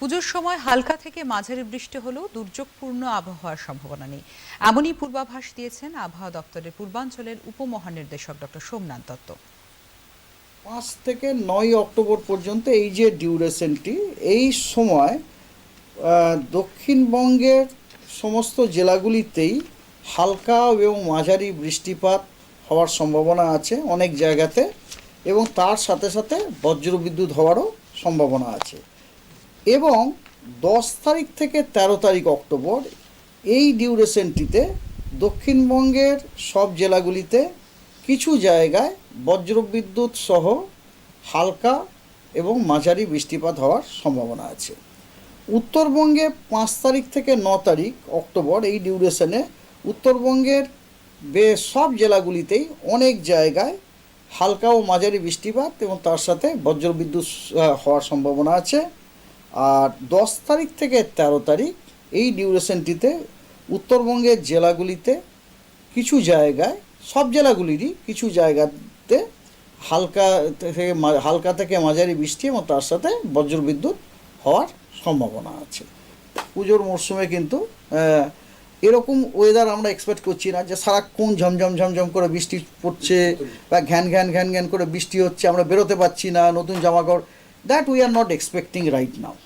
পুজোর সময় হালকা থেকে মাঝারি বৃষ্টি হলেও দুর্যোগপূর্ণ আবহাওয়ার সম্ভাবনা নেই। এমনই পূর্বাভাস দিয়েছেন আবহাওয়া দপ্তরের পূর্বাঞ্চলের উপমহানির্দেশক ডক্টর সোমনাথ দত্ত। পাঁচ থেকে নয় অক্টোবর পর্যন্ত এই যে ডিউরেশনটি, এই সময় দক্ষিণবঙ্গের সমস্ত জেলাগুলিতেই হালকা এবং মাঝারি বৃষ্টিপাত হওয়ার সম্ভাবনা আছে অনেক জায়গাতে এবং তার সাথে সাথে বজ্রবিদ্যুৎ হওয়ারও সম্ভাবনা আছে। এবং দশ তারিখ থেকে ১৩ তারিখ অক্টোবর এই ডিউরেশনটিতে দক্ষিণবঙ্গের সব জেলাগুলিতে কিছু জায়গায় বজ্রবিদ্যুৎ সহ হালকা এবং মাঝারি বৃষ্টিপাত হওয়ার সম্ভাবনা আছে। উত্তরবঙ্গে পাঁচ তারিখ থেকে ন তারিখ অক্টোবর এই ডিউরেশনে উত্তরবঙ্গের বে সব জেলাগুলিতেই অনেক জায়গায় হালকা ও মাঝারি বৃষ্টিপাত এবং তার সাথে বজ্রবিদ্যুৎ হওয়ার সম্ভাবনা আছে। আর দশ তারিখ থেকে ১৩ তারিখ এই ডিউরেশনটিতে উত্তরবঙ্গের জেলাগুলিতে কিছু জায়গায়, সব জেলাগুলিরই কিছু জায়গাতে হালকা থেকে হালকা থেকে মাঝারি বৃষ্টি এবং তার সাথে বজ্রবিদ্যুৎ হওয়ার সম্ভাবনা আছে। পুজোর মরশুমে কিন্তু এরকম ওয়েদার আমরা এক্সপেক্ট করছি না যে সারাক্ষণ ঝমঝম ঝমঝম করে বৃষ্টি পড়ছে বা ঘ্যান ঘ্যান ঘ্যান ঘ্যান করে বৃষ্টি হচ্ছে, আমরা বেরোতে পারছি না, নতুন জামা that we are not expecting right now.